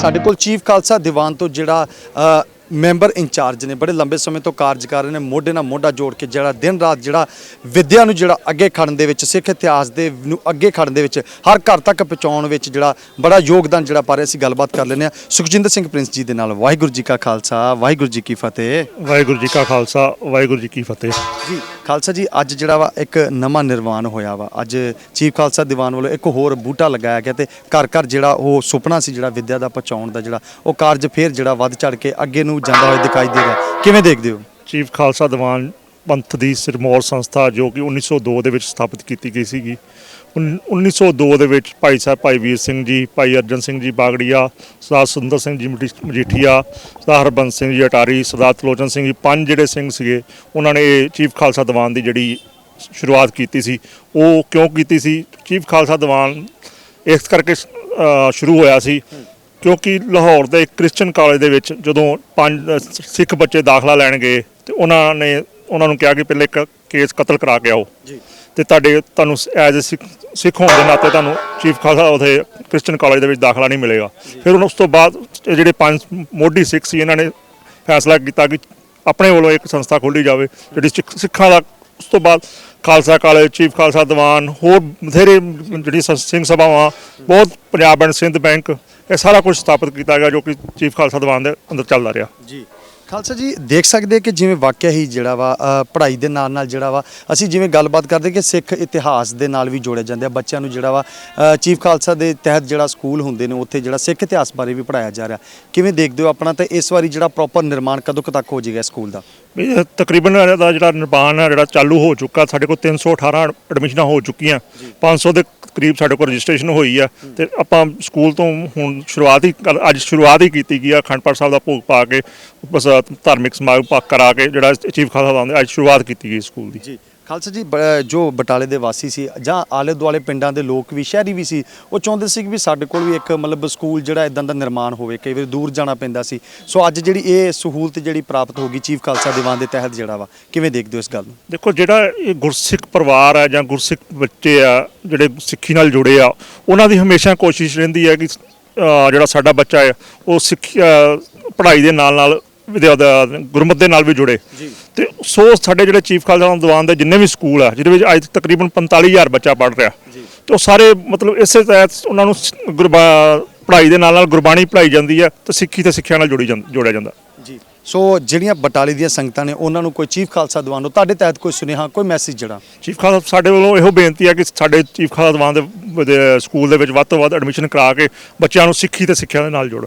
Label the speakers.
Speaker 1: ਸਾਡੇ ਕੋਲ ਚੀਫ ਖਾਲਸਾ ਦੀਵਾਨ ਤੋਂ ਜਿਹੜਾ ਮੈਂਬਰ ਇੰਚਾਰਜ ਨੇ ਬੜੇ ਲੰਬੇ ਸਮੇਂ ਤੋਂ ਕਾਰਜ ਕਰ ਰਹੇ ਨੇ ਮੋਢੇ ਨਾਲ ਮੋਢਾ ਜੋੜ ਕੇ ਜਿਹੜਾ ਦਿਨ ਰਾਤ ਜਿਹੜਾ ਵਿਦਿਆ ਨੂੰ ਜਿਹੜਾ ਅੱਗੇ ਖੜਨ ਦੇ ਵਿੱਚ ਸਿੱਖ ਇਤਿਹਾਸ ਦੇ ਨੂੰ ਅੱਗੇ ਖੜਨ ਦੇ ਵਿੱਚ ਹਰ ਘਰ ਤੱਕ ਪਹੁੰਚਾਉਣ ਵਿੱਚ ਜਿਹੜਾ ਬੜਾ ਯੋਗਦਾਨ ਜਿਹੜਾ ਪਾ ਰਹੇ ਅਸੀਂ ਗੱਲਬਾਤ ਕਰ ਲੈਂਦੇ ਹਾਂ। ਸੁਖਜਿੰਦਰ ਸਿੰਘ ਪ੍ਰਿੰਸ ਜੀ ਦੇ ਨਾਲ ਵਾਹਿਗੁਰੂ ਜੀ ਕਾ ਖਾਲਸਾ ਵਾਹਿਗੁਰੂ ਜੀ ਕੀ ਫਤਿਹ।
Speaker 2: ਵਾਹਿਗੁਰੂ ਜੀ ਕਾ ਖਾਲਸਾ ਵਾਹਿਗੁਰੂ ਜੀ ਕੀ ਫਤਿਹ।
Speaker 1: ਜੀ। ਖਾਲਸਾ ਜੀ, ਅੱਜ ਜਿਹੜਾ ਵਾ ਇੱਕ ਨਵਾਂ ਨਿਰਮਾਣ ਹੋਇਆ ਵਾ। ਅੱਜ ਚੀਫ ਖਾਲਸਾ ਦੀਵਾਨ ਵੱਲੋਂ ਇੱਕ ਹੋਰ ਬੂਟਾ ਲਗਾਇਆ ਗਿਆ ਤੇ ਘਰ ਘਰ ਜਿਹੜਾ ਉਹ ਸੁਪਨਾ ਸੀ, ਜਿਹੜਾ ਵਿਦਿਆ ਦਾ ਪਹੁੰਚਾਉਣ ਦਾ ਜਿਹੜਾ, ਉਹ ਕਾਰਜ ਫੇਰ ਜਿਹੜਾ ਵੱਧ ਚੜ ਕੇ ਅੱਗੇ ਨੂੰ ਜਾਂਦਾ ਹੋਇਆ ਦਿਖਾਈ ਦੇਗਾ ਕਿਵੇਂ ਦੇਖਦੇ ਹੋ?
Speaker 2: ਚੀਫ ਖਾਲਸਾ ਦੀਵਾਨ ਪੰਥ ਦੀ ਸਿਰਮੌਰ ਸੰਸਥਾ ਜੋ ਕਿ 1902 ਦੇ ਵਿੱਚ ਸਥਾਪਿਤ ਕੀਤੀ ਗਈ ਸੀਗੀ 1902 ਦੇ ਵਿੱਚ ਭਾਈ ਸਾਹਿਬ ਭਾਈ ਵੀਰ ਸਿੰਘ ਜੀ, ਭਾਈ ਅਰਜਨ ਸਿੰਘ ਜੀ ਬਾਗੜੀਆ, ਸਰਦਾਰ ਸੁੰਦਰ ਸਿੰਘ ਜੀ ਮਜੀ- ਮਜੀਠੀਆ, ਸਰਦਾਰ ਹਰਬੰਸ ਸਿੰਘ ਜੀ ਅਟਾਰੀ, ਸਰਦਾਰ ਤਲੋਚਨ ਸਿੰਘ ਜੀ, ਪੰਜ ਜਿਹੜੇ ਸਿੰਘ ਸੀਗੇ, ਉਹਨਾਂ ਨੇ ਇਹ ਚੀਫ ਖਾਲਸਾ ਦੀਵਾਨ ਦੀ ਜਿਹੜੀ ਸ਼ੁਰੂਆਤ ਕੀਤੀ ਸੀ। ਉਹ ਕਿਉਂ ਕੀਤੀ ਸੀ? ਚੀਫ ਖਾਲਸਾ ਦੀਵਾਨ ਇਸ ਕਰਕੇ ਸ਼ੁਰੂ ਹੋਇਆ ਸੀ ਕਿਉਂਕਿ ਲਾਹੌਰ ਦੇ ਇੱਕ ਕ੍ਰਿਸਚੀਅਨ ਕਾਲਜ ਦੇ ਵਿੱਚ ਜਦੋਂ ਪੰਜ ਸਿੱਖ ਬੱਚੇ ਦਾਖਲਾ ਲੈਣ ਗਏ ਤੇ ਉਹਨਾਂ ਨੇ ਉਹਨਾਂ ਨੂੰ ਕਿਹਾ ਕਿ ਪਹਿਲੇ ਇੱਕ ਕੇਸ ਕਤਲ ਕਰਾ ਕੇ ਆਓ।
Speaker 1: ਜੀ।
Speaker 2: ਤੇ ਤੁਹਾਡੇ ਤੁਹਾਨੂੰ ਐਜ਼ ਅ ਸਿੱਖ ਹੋਣ ਦੇ ਨਾਤੇ ਤੁਹਾਨੂੰ ਚੀਫ ਖਾਲਸਾ ਉਥੇ ਕ੍ਰਿਸਚੀਅਨ ਕਾਲਜ ਦੇ ਵਿੱਚ ਦਾਖਲਾ ਨਹੀਂ ਮਿਲੇਗਾ। ਫਿਰ ਹੁਣ ਉਸ ਤੋਂ ਬਾਅਦ ਜਿਹੜੇ ਪੰਜ ਮੋਢੀ ਸਿੱਖ ਸੀ ਇਹਨਾਂ ਨੇ ਫੈਸਲਾ ਕੀਤਾ ਕਿ ਆਪਣੇ ਵੱਲੋਂ ਇੱਕ ਸੰਸਥਾ ਖੋਲ੍ਹੀ ਜਾਵੇ ਜਿਹੜੀ ਸਿੱਖ- ਦਾ ਉਸ ਤੋਂ ਬਾਅਦ ਖਾਲਸਾ ਕਾਲਜ ਚੀਫ ਖਾਲਸਾ ਦੀਵਾਨ ਹੋਰ ਬਥੇਰੇ ਜਿਹੜੀ ਸਿੰਘ ਸਭਾਵਾਂ ਬਹੁਤ ਪੰਜਾਬ ਐਂਡ ਸਿੰਧ ਬੈਂਕ ਇਹ ਸਾਰਾ ਕੁਝ ਸਥਾਪਿਤ ਕੀਤਾ ਗਿਆ ਜੋ ਕਿ ਚੀਫ ਖਾਲਸਾ ਦੀਵਾਨ ਦੇ ਅੰਦਰ ਚੱਲਦਾ ਰਿਹਾ।
Speaker 1: ਜੀ। ਖਾਲਸਾ ਜੀ ਦੇਖ ਸਕਦੇ ਕਿ ਜਿਵੇਂ ਵਾਕਿਆ ਹੀ ਜਿਹੜਾ ਵਾ ਪੜ੍ਹਾਈ ਦੇ ਨਾਲ ਨਾਲ ਜਿਹੜਾ ਵਾ ਅਸੀਂ ਜਿਵੇਂ ਗੱਲਬਾਤ ਕਰਦੇ ਕਿ ਸਿੱਖ ਇਤਿਹਾਸ ਦੇ ਨਾਲ ਵੀ ਜੋੜਿਆ ਜਾਂਦਾ ਬੱਚਿਆਂ ਨੂੰ ਜਿਹੜਾ ਵਾ ਚੀਫ ਖਾਲਸਾ ਦੇ ਤਹਿਤ ਜਿਹੜਾ ਸਕੂਲ ਹੁੰਦੇ ਨੇ ਉੱਥੇ ਜਿਹੜਾ ਸਿੱਖ ਇਤਿਹਾਸ ਬਾਰੇ ਵੀ ਪੜਾਇਆ ਜਾ ਰਿਹਾ। ਕਿਵੇਂ ਦੇਖਦੇ ਹੋ ਆਪਣਾ ਤੇ ਇਸ ਵਾਰੀ ਜਿਹੜਾ ਪ੍ਰੋਪਰ ਨਿਰਮਾਣ ਕਦੋਂ ਕੁ ਤੱਕ ਹੋ ਜਾਏਗਾ ਸਕੂਲ ਦਾ?
Speaker 2: ਤਕਰੀਬਨ ਇਹਦਾ ਜਿਹੜਾ ਨਿਰਮਾਣ ਹੈ ਜਿਹੜਾ ਚਾਲੂ ਹੋ ਚੁੱਕਾ ਸਾਡੇ ਕੋਲ 318 ਐਡਮਿਸ਼ਨਾਂ ਹੋ ਚੁੱਕੀਆਂ। 500 ਦੇ ਕਰੀਬ ਸਾਡੇ ਕੋਲ ਰਜਿਸਟ੍ਰੇਸ਼ਨ ਹੋਈ ਆ। ਤੇ ਆਪਾਂ ਸਕੂਲ ਤੋਂ ਹੁਣ ਸ਼ੁਰੂਆਤ ਹੀ ਅੱਜ ਸ਼ੁਰੂਆਤ ਹੀ ਕੀਤੀ ਗਈ ਆ ਅਖੰਡ ਪਾਠ ਸਾਹਿਬ ਦਾ ਭੋਗ ਪਾ ਕੇ ਬਸ ਧਾਰਮਿਕ ਸਮਾਗਮ ਪਾ ਕਰਾ ਕੇ ਜਿਹੜਾ ਚੀਫ ਖਾਲਸਾ ਦਾ ਅੱਜ ਸ਼ੁਰੂਆਤ ਕੀਤੀ ਗਈ ਸਕੂਲ ਦੀ।
Speaker 1: ਜੀ ਖਾਲਸਾ ਜੀ ਜੋ ਬਟਾਲੇ ਦੇ ਵਾਸੀ ਸੀ ਜਾਂ ਆਲੇ ਦੁਆਲੇ ਪਿੰਡਾਂ ਦੇ ਲੋਕ ਵੀ ਸ਼ਹਿਰੀ ਵੀ ਸੀ ਉਹ ਚਾਹੁੰਦੇ ਸੀ ਕਿ ਵੀ ਸਾਡੇ ਕੋਲ ਵੀ ਇੱਕ ਮਤਲਬ ਸਕੂਲ ਜਿਹੜਾ ਇਦਾਂ ਦਾ ਨਿਰਮਾਣ ਹੋਵੇ ਕਈ ਵਾਰ ਦੂਰ ਜਾਣਾ ਪੈਂਦਾ ਸੀ। ਸੋ ਅੱਜ ਜਿਹੜੀ ਇਹ ਸਹੂਲਤ ਜਿਹੜੀ ਪ੍ਰਾਪਤ ਹੋ ਗਈ ਚੀਫ ਖਾਲਸਾ ਦੀਵਾਨ ਦੇ ਤਹਿਤ ਜਿਹੜਾ ਵਾ ਕਿਵੇਂ ਦੇਖਦੇ ਹੋ ਇਸ ਗੱਲ ਨੂੰ?
Speaker 2: ਦੇਖੋ ਜਿਹੜਾ ਇਹ ਗੁਰਸਿੱਖ ਪਰਿਵਾਰ ਹੈ ਜਾਂ ਗੁਰਸਿੱਖ ਬੱਚੇ ਆ ਜਿਹੜੇ ਸਿੱਖੀ ਨਾਲ ਜੁੜੇ ਆ ਉਹਨਾਂ ਦੀ ਹਮੇਸ਼ਾ ਕੋਸ਼ਿਸ਼ ਰਹਿੰਦੀ ਹੈ ਕਿ ਜਿਹੜਾ ਸਾਡਾ ਬੱਚਾ ਹੈ ਉਹ ਸਿੱਖੀ ਅਹ, ਪੜ੍ਹਾਈ ਦੇ ਨਾਲ ਨਾਲ ਗੁਰਮਤ ਦੇ ਨਾਲ ਵੀ ਜੁੜੇ। ਤੇ ਸੋ ਸਾਡੇ ਜਿਹੜੇ ਚੀਫ ਖਾਲਸਾ ਦੀਵਾਨ ਦੇ ਜਿੰਨੇ ਵੀ ਸਕੂਲ ਆ ਜਿਹਦੇ ਵਿੱਚ ਅੱਜ ਤਕਰੀਬਨ 45000 ਬੱਚਾ ਪੜ੍ਹ ਰਿਹਾ। ਤੇ ਉਹ ਸਾਰੇ ਮਤਲਬ ਇਸੇ ਤਹਿਤ ਉਹਨਾਂ ਨੂੰ ਗੁਰਬਾ ਪੜ੍ਹਾਈ ਦੇ ਨਾਲ ਨਾਲ ਗੁਰਬਾਣੀ ਪੜ੍ਹਾਈ ਜਾਂਦੀ ਹੈ ਤੇ ਸਿੱਖੀ ਤੇ ਸਿੱਖਿਆ ਨਾਲ ਜੋੜੀ ਜੋੜਿਆ ਜਾਂਦਾ।
Speaker 1: ਜੀ। ਸੋ ਜਿਹੜੀਆਂ ਬਟਾਲੇ ਦੀਆਂ ਸੰਗਤਾਂ ਨੇ ਉਹਨਾਂ ਨੂੰ ਕੋਈ ਚੀਫ ਖਾਲਸਾ ਦੀਵਾਨ ਨੂੰ ਤੁਹਾਡੇ ਤਹਿਤ ਕੋਈ ਸੁਨੇਹਾ ਕੋਈ ਮੈਸੇਜ ਜਿਹੜਾ?
Speaker 2: ਚੀਫ ਖਾਲਸਾ ਸਾਡੇ ਵੱਲੋਂ ਇਹੋ ਬੇਨਤੀ ਹੈ ਕਿ ਸਾਡੇ ਚੀਫ ਖਾਲਸਾ ਦੀਵਾਨ ਦੇ ਦੇ ਸਕੂਲ ਦੇ ਵਿੱਚ ਵੱਧ ਤੋਂ ਵੱਧ ਐਡਮਿਸ਼ਨ ਕਰਾ ਕੇ ਬੱਚਿਆਂ ਨੂੰ ਸਿੱਖੀ ਤੇ ਸਿੱਖਿਆ ਦੇ ਨਾਲ ਜੋੜਨ।